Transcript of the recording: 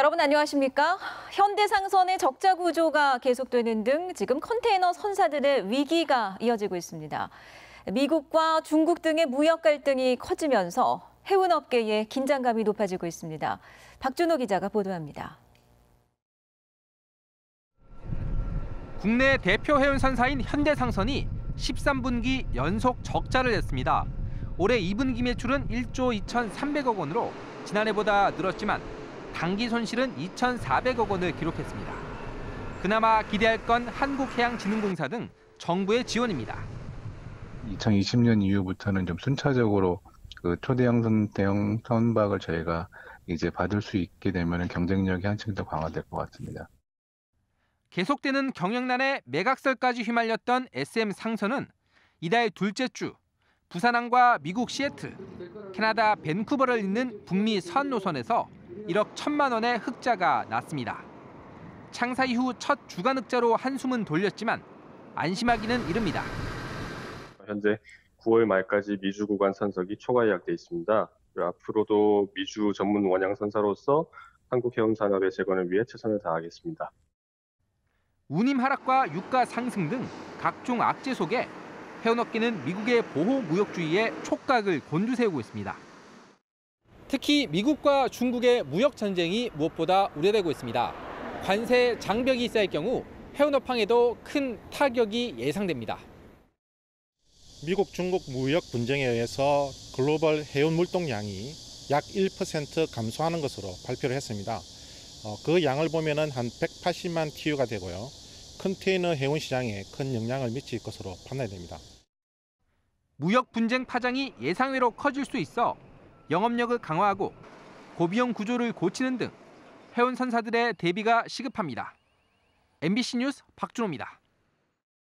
여러분 안녕하십니까? 현대상선의 적자 구조가 계속되는 등 지금 컨테이너 선사들의 위기가 이어지고 있습니다. 미국과 중국 등의 무역 갈등이 커지면서 해운업계의 긴장감이 높아지고 있습니다. 박준호 기자가 보도합니다. 국내 대표 해운선사인 현대상선이 13분기 연속 적자를 냈습니다. 올해 2분기 매출은 1조 2,300억 원으로 지난해보다 늘었지만 단기 손실은 2,400억 원을 기록했습니다. 그나마 기대할 건 한국해양진흥공사 등 정부의 지원입니다. 2020년 이후부터는 좀 순차적으로 그 초대형 선, 대형 선박을 저희가 이제 받을 수 있게 되면 경쟁력이 한층 더 강화될 것 같습니다. 계속되는 경영난에 매각설까지 휘말렸던 SM 상선은 이달 둘째 주 부산항과 미국 시애틀, 캐나다 밴쿠버를 잇는 북미 선 노선에서 1억 1천만 원의 흑자가 났습니다. 창사 이후 첫 주간 흑자로 한숨은 돌렸지만 안심하기는 이릅니다. 현재 9월 말까지 미주 구간 선석이 초과 예약돼 있습니다. 앞으로도 미주 전문 원양 선사로서 한국 해운 산업의 재건을 위해 최선을 다하겠습니다. 운임 하락과 유가 상승 등 각종 악재 속에 해운업계는 미국의 보호 무역주의에 촉각을 곤두세우고 있습니다. 특히 미국과 중국의 무역 전쟁이 무엇보다 우려되고 있습니다. 관세 장벽이 쌓일 경우 해운업황에도 큰 타격이 예상됩니다. 미국 중국 무역 분쟁에 의해서 글로벌 해운 물동량이 약 1% 감소하는 것으로 발표를 했습니다. 어, 그 양을 보면은 한 180만 TU가 되고요. 컨테이너 해운 시장에 큰 영향을 미칠 것으로 판단됩니다. 무역 분쟁 파장이 예상외로 커질 수 있어 영업력을 강화하고 고비용 구조를 고치는 등 해운 선사들의 대비가 시급합니다. MBC 뉴스 박준호입니다.